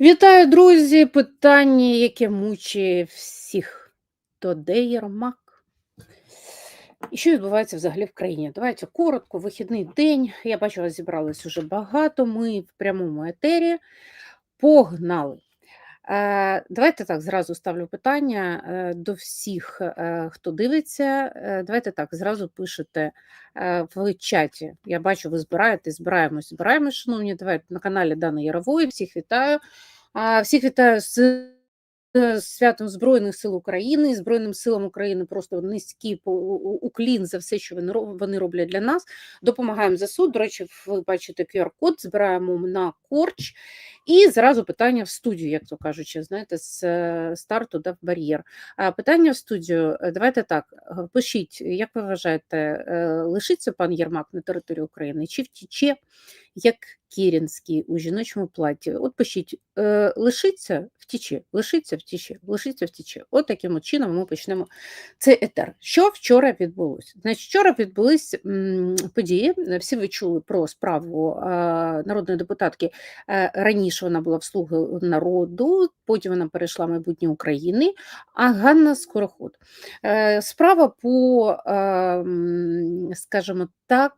Вітаю, друзі! Питання, яке мучить всіх. То де Єрмак? І що відбувається взагалі в країні? Давайте коротко, вихідний день. Я бачу, вас зібралось уже багато. Ми в прямому етері. Погнали! Е, Давайте так зразу ставлю питання е, до всіх, е, хто дивиться. Давайте так зразу пишете в чаті. Я бачу, ви збираєте, збираємось, збираємось, шановні. Давайте на каналі Дани Ярової. Всіх вітаю. Всіх вітаю з е, святом Збройних сил України, Збройним силам України просто низький уклін за все, що вони роблять для нас. Допомагаємо ЗСУ. До речі, ви бачите QR-код, збираємо на корч. І зразу питання в студію, як то кажучи, знаєте, з е, старту дав бар'єр. А питання в студію. е, Давайте так. Пишіть, як ви вважаєте, лишиться пан Єрмак на території України чи втіче, як Кірінський у жіночому платі? От пишіть, е, лишиться, втіче, лишиться, втіче, лишиться, втіче. От таким чином ми почнемо цей етер. Що вчора відбулося? Значить, вчора відбулись події. Всі ви чули про справу е, народної депутатки. Е, Раніше вона була в слуги народу, потім вона перейшла в майбутнє України. А Ганна Скороход. Справа по, скажімо так,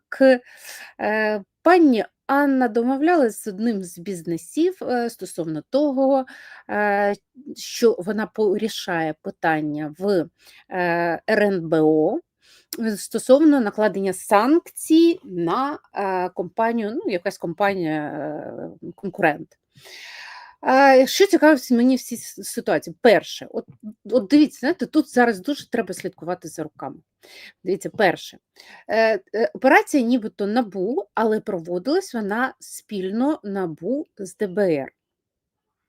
пані Анна домовлялась з одним з бізнесів е, стосовно того, е, що вона порішає питання в е, РНБО стосовно накладення санкцій на компанію, ну, якась компанія конкурент. Що цікаво мені в цій ситуації? Перше, от, от дивіться, знаєте, тут зараз дуже треба слідкувати за руками. Дивіться, перше, е, е, операція нібито НАБУ, але проводилась вона спільно НАБУ з ДБР.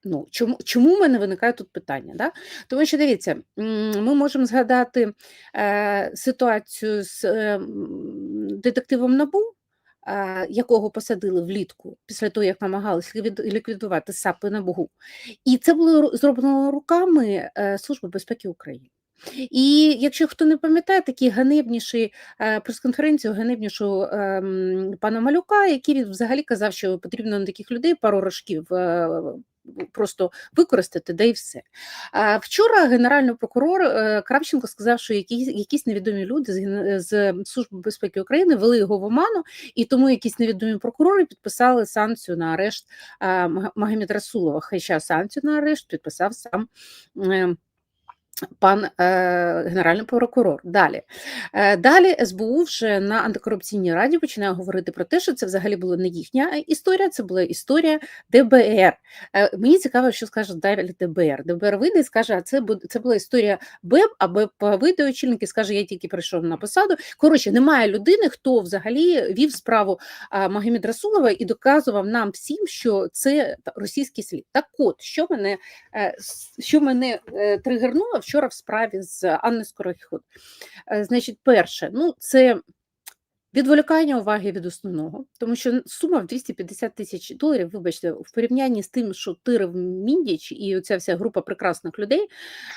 Ну, чому, чому в мене виникає тут питання? Да? Тому що дивіться, ми можемо згадати е, ситуацію з е, детективом НАБУ, якого посадили влітку після того, як намагалися ліквідувати САПи на Бугу. І це було зроблено руками е, Служби безпеки України. І якщо хто не пам'ятає, такі ганебніші е, прес-конференцію, ганебнішу ем, пана Малюка, який він взагалі казав, що потрібно на таких людей пару рожків е, просто використати, да і все. Вчора генеральний прокурор е, Кравченко сказав, що якісь, якісь невідомі люди з, з Служби безпеки України вели його в оману, і тому якісь невідомі прокурори підписали санкцію на арешт Магомед Расулова. Хоча санкцію на арешт підписав сам. Пан е, генеральний прокурор. Далі. Е, далі СБУ вже на антикорупційній раді починає говорити про те, що це взагалі була не їхня історія, це була історія ДБР. Е, мені цікаво, що скаже далі ДБР. ДБР вийде і скаже, а це, це була історія БЕБ, а БЕБ вийде очільник і скаже, я тільки прийшов на посаду. Коротше, немає людини, хто взагалі вів справу Магомед Расулова і доказував нам всім, що це російський слід. Так от, що мене, е, що мене е, тригернуло вчора в справі з Анною Скороход. Е, Значить, перше, ну це відволікання уваги від основного, тому що сума в 250 тисяч доларів, вибачте, в порівнянні з тим, що тирив Міндіч і оця вся група прекрасних людей,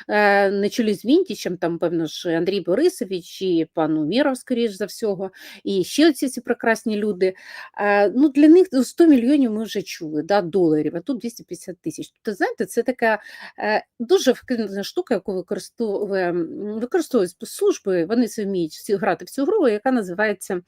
е, на чолі з Міндічем, там, певно ж, Андрій Борисович і пан Уміров, скоріш за всього, і ще оці ці прекрасні люди. Е, Ну, для них 100 мільйонів ми вже чули, да, доларів, а тут 250 тисяч. Тобто, знаєте, це така е, дуже ефективна штука, яку використовує, використовують спецслужби, вони це вміють грати в цю гру, яка називається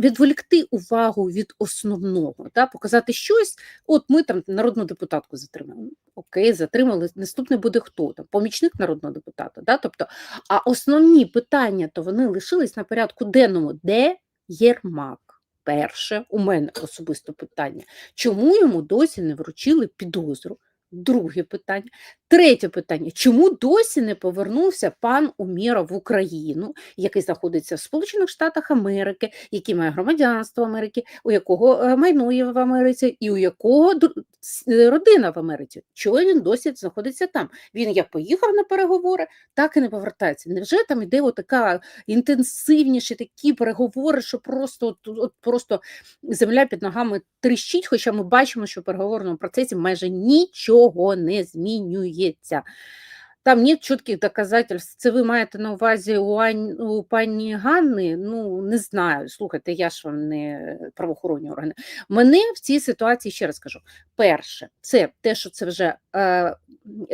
відволікти увагу від основного, да, показати щось. От ми там народну депутатку затримали. Окей, затримали. Наступний буде хто там? Помічник народного депутата. Да? Тобто, а основні питання то вони лишились на порядку денному. Де Єрмак? Перше, у мене особисто питання. Чому йому досі не вручили підозру? Друге питання. Третє питання: чому досі не повернувся пан Умєров в Україну, який знаходиться в Сполучених Штатах Америки, який має громадянство Америки, у якого е, майнує в Америці, і у якого е, родина в Америці? Чого він досі знаходиться там? Він як поїхав на переговори, так і не повертається. Невже там іде отака інтенсивніші такі переговори, що просто от просто земля під ногами тріщить, хоча ми бачимо, що в переговорному процесі майже нічого не змінюється. там нет чітких доказательств. Це ви маєте на увазі у, Ань, у пані Ганни? Ну, не знаю. Слухайте, я ж вам не правоохоронні органи. Мене в цій ситуації ще раз кажу: перше, це те, що це вже е,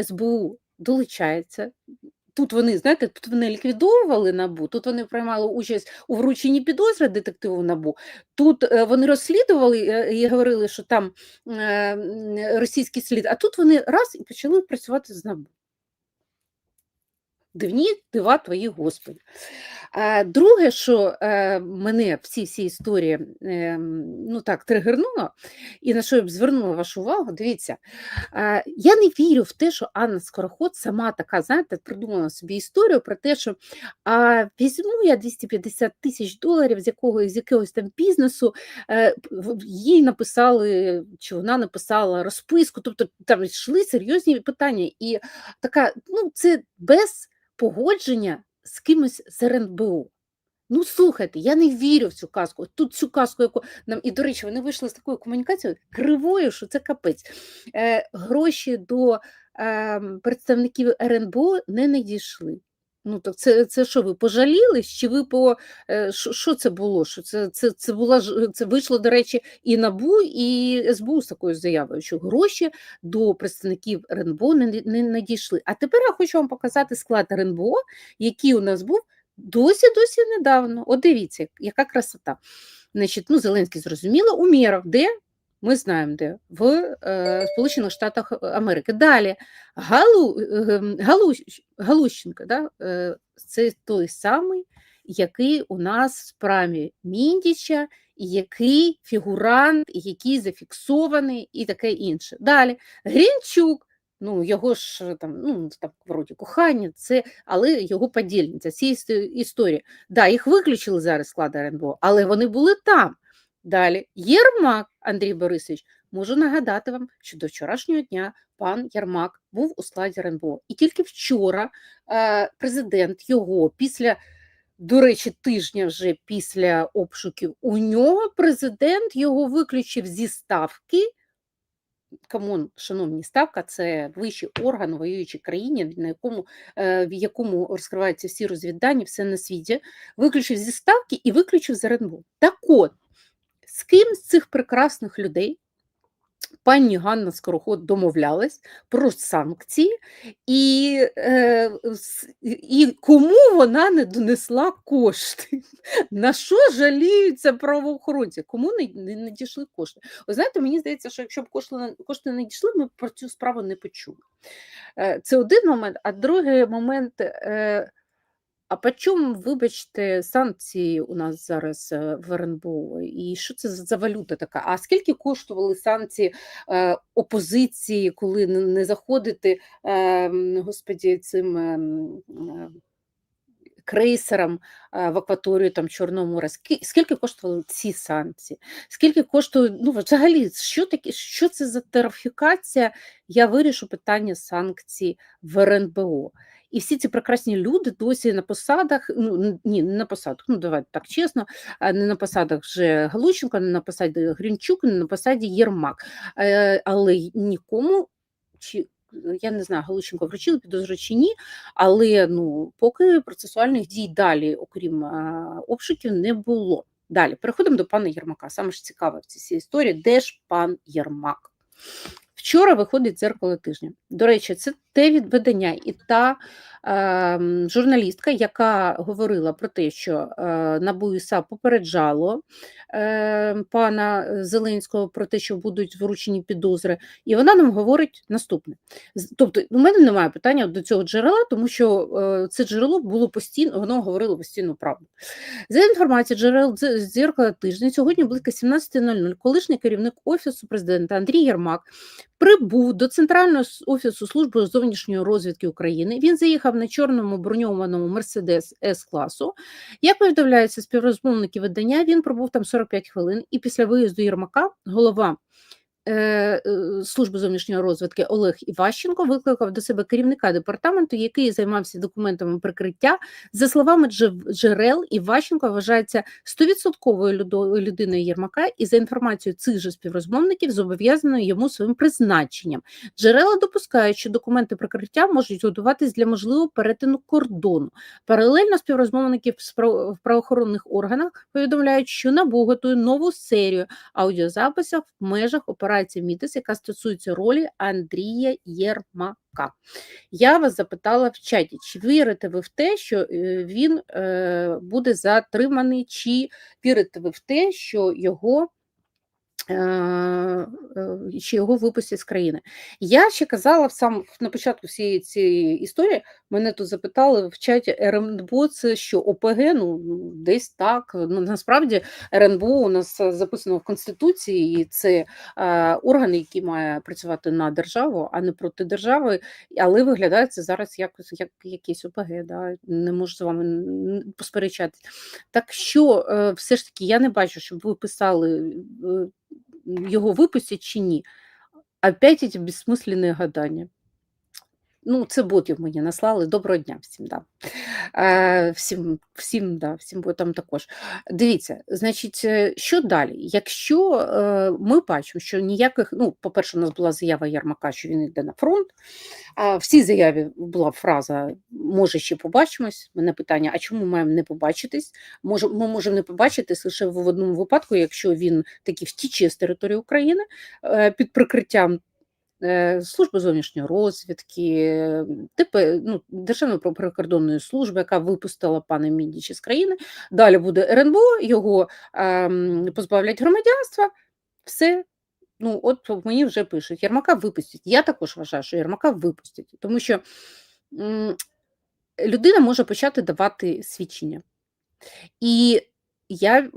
СБУ долучається. Тут вони, знаєте, тут вони ліквідовували набу, тут вони приймали участь у врученні підозри детективу набу. Тут е, вони розслідували е, і говорили, що там е, російський слід, а тут вони раз і почали працювати з набу. Дивні дива твої Господи. А друге, що е, мене в цій всій історії е, ну так, тригернуло, і на що я б звернула вашу увагу, дивіться, е, я не вірю в те, що Анна Скороход сама така, знаєте, придумала собі історію про те, що а, візьму я 250 тисяч доларів з якого, з якогось там бізнесу, е, їй написали, чи вона написала розписку, тобто там йшли серйозні питання. І така, ну, це без погодження з кимось з РНБО. Ну, слухайте, я не вірю в цю казку. Тут цю казку, яку нам, і, до речі, вони вийшли з такою комунікацією кривою, що це капець. Е, Гроші до е, представників РНБО не надійшли. Ну, так це це що, ви пожалілись? Чи ви по е, що, що це було? Що Це це, це, була це вийшло, до речі, і НАБУ, і СБУ з такою заявою, що гроші до представників РНБО не, не надійшли. А тепер я хочу вам показати склад РНБО, який у нас був досі-досі недавно. От дивіться, яка красота. Значить, ну, Зеленський зрозуміло, у мірах, де ми знаємо, де в е, Сполучених Штатах Америки. Далі Галу, е, Галу, Галущенко, да, е, це той самий, який у нас в справі Міндіча, який фігурант, який зафіксований, і таке інше. Далі Грінчук. Ну, його ж там, ну там вроді кохання, це, але його подільниця цієї історії. Да, їх виключили зараз склад РНБО, але вони були там. Далі Єрмак Андрій Борисович, можу нагадати вам, що до вчорашнього дня пан Єрмак був у складі РНБО. І тільки вчора е, президент його після, до речі, тижня вже після обшуків, у нього президент його виключив зі ставки. Камон, шановні, ставка це вищий орган воюючій країні, на якому, е, в якому розкриваються всі розвіддані, все на світі, виключив зі ставки і виключив з РНБО. Так от, з ким з цих прекрасних людей пані Ганна Скороход домовлялась про санкції, і е, і кому вона не донесла кошти? На що жаліються правоохоронці? Кому не, дійшли кошти? Ви знаєте, мені здається, що якщо б кошти, кошти не дійшли, ми про цю справу не почули. Е, це один момент, а другий момент. А по чому, вибачте, санкції у нас зараз е, в РНБО? І що це за валюта така? А скільки коштували санкції е, опозиції, коли не заходити, господі, цим е, крейсерам в акваторію там Чорного моря? Скільки коштували ці санкції? Скільки коштує, ну взагалі, що таке, що це за терофікація? Я вирішу питання санкцій в РНБО. І всі ці прекрасні люди досі на посадах, ну ні, не на посадах, ну давайте так чесно, не на посадах вже Галущенко, не на посаді Грінчук, не на посаді Єрмак. Е, але нікому чи. Я не знаю, Галущенко вручили підозру чи ні, але ну поки процесуальних дій далі, окрім а, обшуків, не було. Далі переходимо до пана Єрмака. Саме ж цікаве в цій історії, де ж пан Єрмак? Вчора виходить дзеркало тижня. До речі, це те відведення і та е, журналістка, яка говорила про те, що е, НАБУ і САП попереджало е, пана Зеленського про те, що будуть вручені підозри, і вона нам говорить наступне. Тобто, у мене немає питання до цього джерела, тому що е, це джерело було постійно, воно говорило постійну правду. За інформацією джерел дзеркала тижня, сьогодні близько 17.00 колишній керівник Офісу президента Андрій Єрмак прибув до Центрального офісу служби зовнішньої розвідки України. Він заїхав на чорному броньованому Мерседес С класу. Як повідомляється співрозмовники видання, він пробув там 45 хвилин, і після виїзду Єрмака голова служби зовнішньої розвідки Олег Іващенко викликав до себе керівника департаменту, який займався документами прикриття. За словами джерел, Іващенко вважається стовідсотковою людо- людиною Єрмака і за інформацією цих же співрозмовників зобов'язаною йому своїм призначенням. Джерела допускають, що документи прикриття можуть готуватись для можливого перетину кордону. Паралельно співрозмовники в правоохоронних органах повідомляють, що НАБУ готує нову серію аудіозаписів в межах операції Мітис, яка стосується ролі Андрія Єрмака. Я вас запитала в чаті, чи вірите ви в те, що е, він е, буде затриманий, чи вірите ви в те, що його е, е, чи його випустять з країни. Я ще казала сам на початку всієї цієї історії, мене тут запитали в чаті РНБО, це що ОПГ, ну десь так. Ну насправді РНБО у нас е, записано в Конституції, і це е, орган, який має працювати на державу, а не проти держави. Але виглядає це зараз якось як якийсь ОПГ. Да? Не можу з вами н- посперечатись. Так що е, все ж таки я не бачу, щоб ви писали. е, його випустять чи ні. Опять эти бессмысленные гадання. Ну, це ботів мені наслали. Доброго дня всім, да. Е, всім, всім, да, всім ботам також. Дивіться, значить, е, що далі? Якщо е, ми бачимо, що ніяких, ну, по-перше, у нас була заява Ярмака, що він йде на фронт. А в цій заяві була фраза може ще побачимось. Мене питання: а чому ми маємо не побачитись? Може, ми можемо не побачитись лише в одному випадку, якщо він таки втіче з території України е, під прикриттям служби зовнішньої розвідки, е, типу ну, Державної прикордонної служби, яка випустила пана Міндіча з країни. Далі буде РНБО, його ем, позбавлять громадянства. Все. Ну, от мені вже пишуть, Єрмака випустять. Я також вважаю, що Єрмака випустять, тому що людина може почати давати свідчення. І я,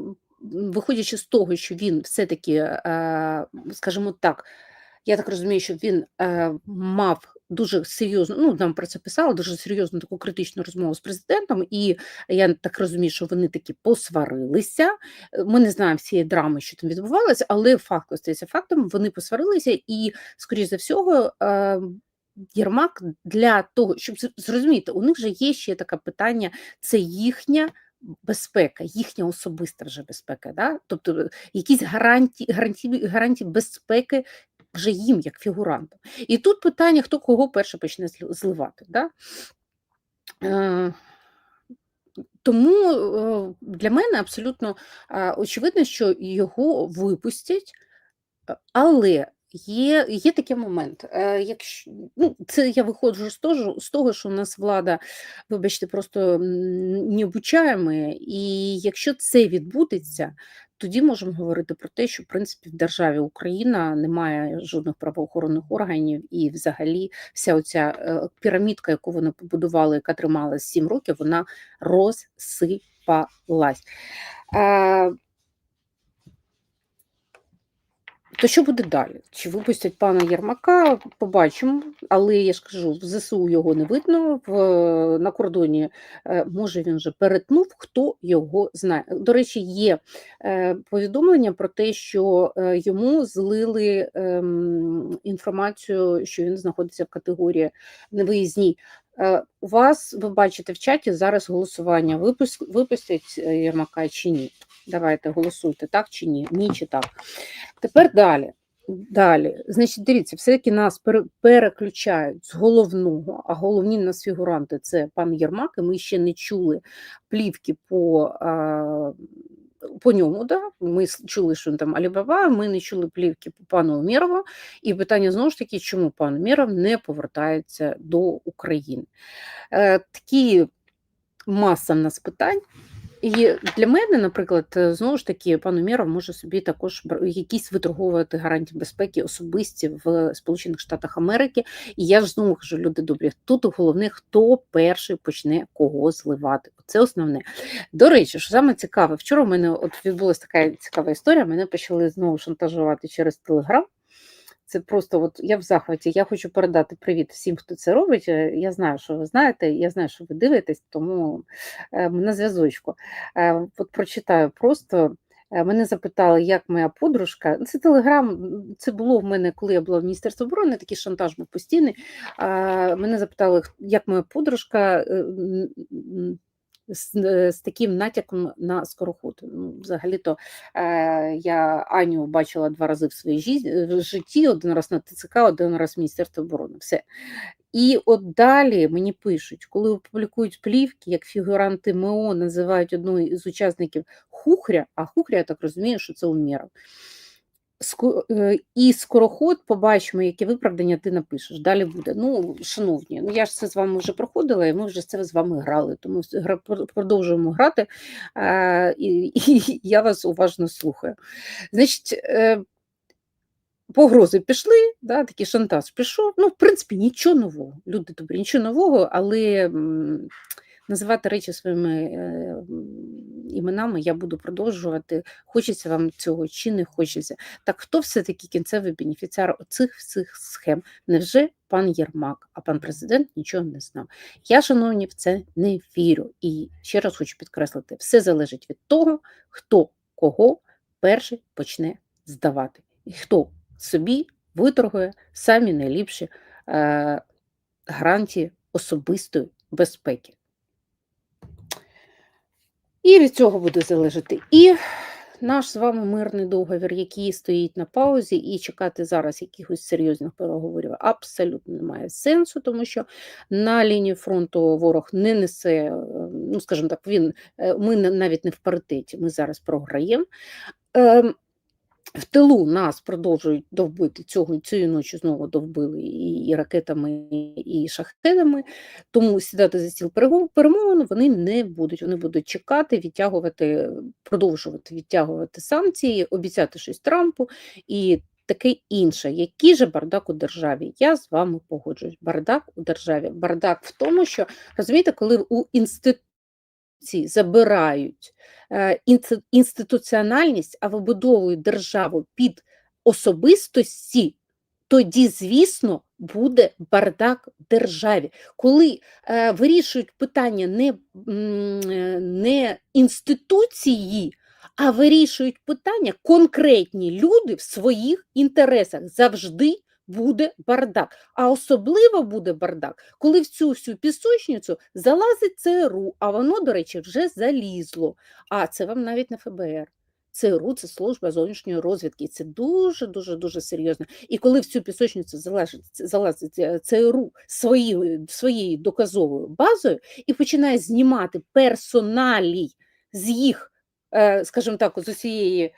виходячи з того, що він все-таки, е, скажімо так, я так розумію, що він е, мав дуже серйозну, ну нам про це писали, дуже серйозну таку критичну розмову з президентом, і я так розумію, що вони таки посварилися. Е, Ми не знаємо всієї драми, що там відбувалося, але факт остається фактом. Вони посварилися, і, скоріш за всього, е, Єрмак для того, щоб зрозуміти, у них же є ще таке питання: це їхня. Безпека, їхня особиста вже безпека, да? тобто е, якісь гарантії, гарантії, гарантії безпеки вже їм як фігурантам. І тут питання, хто кого перше почне зливати. Да? Е, тому е, для мене абсолютно е, очевидно, що його випустять, але є, є такий момент. Якщо, ну, це я виходжу з того, з того, що у нас влада, вибачте, просто м, необучаєма, і якщо це відбудеться, тоді можемо говорити про те, що в принципі в державі Україна немає жодних правоохоронних органів, і взагалі вся оця е, пірамідка, яку вони побудували, яка трималась 7 років, вона розсипалась. Е, То що буде далі? Чи випустять пана Єрмака? Побачимо, але я ж кажу, в ЗСУ його не видно. В, на кордоні е, може він вже перетнув, хто його знає. До речі, є е, повідомлення про те, що е, йому злили ем, інформацію, що він знаходиться в категорії невиїзній. Е, У вас ви бачите в чаті зараз голосування. Випустять е, Єрмака чи ні? Давайте голосуйте, так чи ні? Ні чи так. Тепер далі. Далі, значить, дивіться, все-таки нас переключають з головного, а головні нас фігуранти це пан Єрмак, і ми ще не чули плівки по, по ньому. Да? Ми чули, що він там Алібаба, ми не чули плівки по пану Умєрову. І питання знову ж таки, чому пан Умєров не повертається до України? Е, такі маса в нас питань. І для мене, наприклад, знову ж таки, пан Умєров може собі також якісь виторговувати гарантії безпеки особисті в Сполучених Штатах Америки. І я ж знову кажу, люди добрі, тут головне, хто перший почне кого зливати. Це основне. До речі, що саме цікаве, вчора в мене от відбулася така цікава історія. Мене почали знову шантажувати через Телеграм. Це просто от я в захваті. Я хочу передати привіт всім, хто це робить. Е, Я знаю, що ви знаєте, я знаю, що ви дивитесь, тому е, на зв'язочку. Е, От прочитаю просто Мене запитали, як моя подружка. Це телеграм, це було в мене, коли я була в Міністерстві оборони, такий шантаж був постійний. Мене запитали, як моя подружка з, е, з таким натяком на скороход. Ну, взагалі-то е, я Аню бачила два рази в своїй житті: один раз на ТЦК, один раз в Міністерстві оборони. Все. І от далі мені пишуть, коли публікують плівки, як фігуранти МО називають одну з учасників Хухря, а Хухря, я так розумію, що це Умєров. Е, І скороход, побачимо, яке виправдання ти напишеш. Далі буде. Ну, шановні, ну я ж це з вами вже проходила, і ми вже це з вами грали. Тому продовжуємо грати, і, і я вас уважно слухаю. Значить, е, погрози пішли, да, такий шантаж пішов. Ну, в принципі, нічого нового. Люди добрі, нічого нового, але називати речі своїми е, іменами я буду продовжувати. Хочеться вам цього чи не хочеться. Так хто все-таки кінцевий бенефіціар цих всіх схем? Невже пан Єрмак, а пан президент нічого не знав? Я, шановні, в це не вірю. І ще раз хочу підкреслити: все залежить від того, хто кого перший почне здавати, і хто собі виторгує самі найліпші е, гарантії особистої безпеки. І від цього буде залежати і наш з вами мирний договір, який стоїть на паузі, і чекати зараз якихось серйозних переговорів абсолютно немає сенсу, тому що на лінії фронту ворог не несе, е, ну скажімо так, він е, ми навіть не в паритеті, ми зараз програємо. В тилу нас продовжують довбити цього цієї ночі знову довбили і, і ракетами, і шахедами. Тому сідати за стіл перемовин вони не будуть. Вони будуть чекати, відтягувати, продовжувати відтягувати санкції, обіцяти щось Трампу і таке інше. Який же бардак у державі? Я з вами погоджуюсь. Бардак у державі. Бардак в тому, що розумієте, коли у інституції забирають е, інституціональність, а вибудовують державу під особистості, тоді, звісно, буде бардак в державі. Коли е, вирішують питання не, е, не інституції, а вирішують питання конкретні люди в своїх інтересах. Завжди буде бардак. А особливо буде бардак, коли в цю всю пісочницю залазить ЦРУ, а воно, до речі, вже залізло. А це вам навіть не ФБР. ЦРУ це служба зовнішньої розвідки. Це дуже дуже дуже серйозно. І коли в цю пісочницю залазить, залазить е, ЦРУ своєю, своєю доказовою базою і починає знімати персоналій з їх, е, скажімо так, з усієї.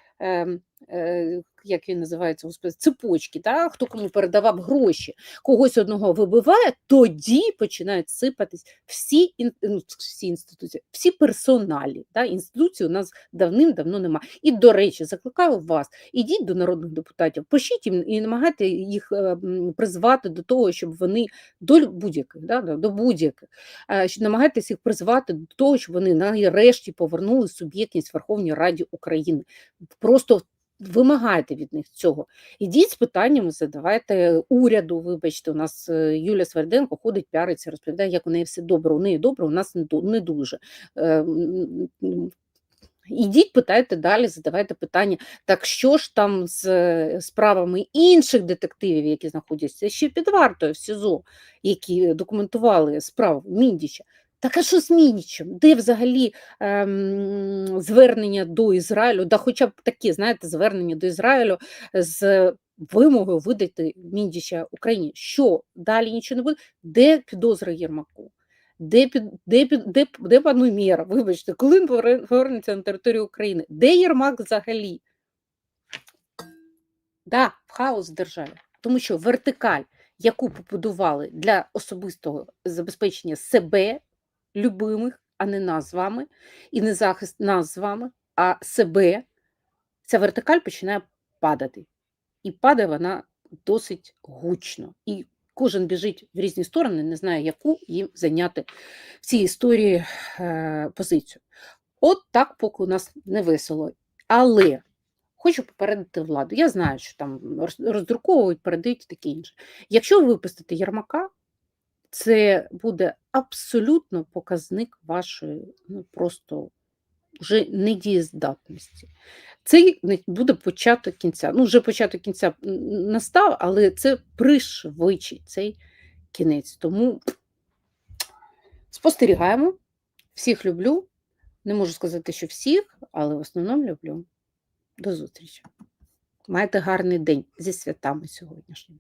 Як він називається, господи, цепочки, та? хто кому передавав гроші, когось одного вибиває, тоді починають сипатись всі, ну, всі інституції, всі персоналі. Та? Інституцій у нас давним-давно немає. І, до речі, закликаю вас, ідіть до народних депутатів, пишіть їм і намагайте їх е, призвати до того, щоб вони до будь-яких, да, до- до будь-яких, е, намагайтеся їх призвати до того, щоб вони нарешті повернули суб'єктність Верховній Раді України. Просто вимагайте від них цього. Ідіть з питаннями, задавайте уряду. Вибачте, у нас е, Юля Сверденко ходить, піариться, розповідає, як у неї все добре. У неї добре, у нас не ду- не дуже. Е, Ідіть, питайте далі, задавайте питання. Так що ж там з е, справами інших детективів, які знаходяться ще під вартою в СІЗО, які документували справу Міндіча? Так а що з Міндічем? Де взагалі ем, звернення до Ізраїлю? Да хоча б таке, знаєте, звернення до Ізраїлю з вимогою видати Міндіча Україні. Що далі нічого не буде? Де підозра Єрмаку? Де, під, де, де, де пан Умєра? Вибачте, коли він повернеться на територію України? Де Єрмак взагалі? Да, в хаос в державі. Тому що вертикаль, яку побудували для особистого забезпечення себе, любимих, а не нас з вами, і не захист нас з вами, а себе, ця вертикаль починає падати. І падає вона досить гучно. І кожен біжить в різні сторони, не знає, яку їм зайняти в цій історії е, позицію. От так поки у нас не весело. Але хочу попередити владу. Я знаю, що там роздруковують, передають таке інше. Якщо ви випустите Єрмака, це буде абсолютно показник вашої ну, просто вже недієздатності. Це буде початок кінця. Ну, вже початок кінця настав, але це пришвидшить цей кінець. Тому спостерігаємо. Всіх люблю. Не можу сказати, що всіх, але в основному люблю. До зустрічі. Майте гарний день зі святами сьогоднішніми.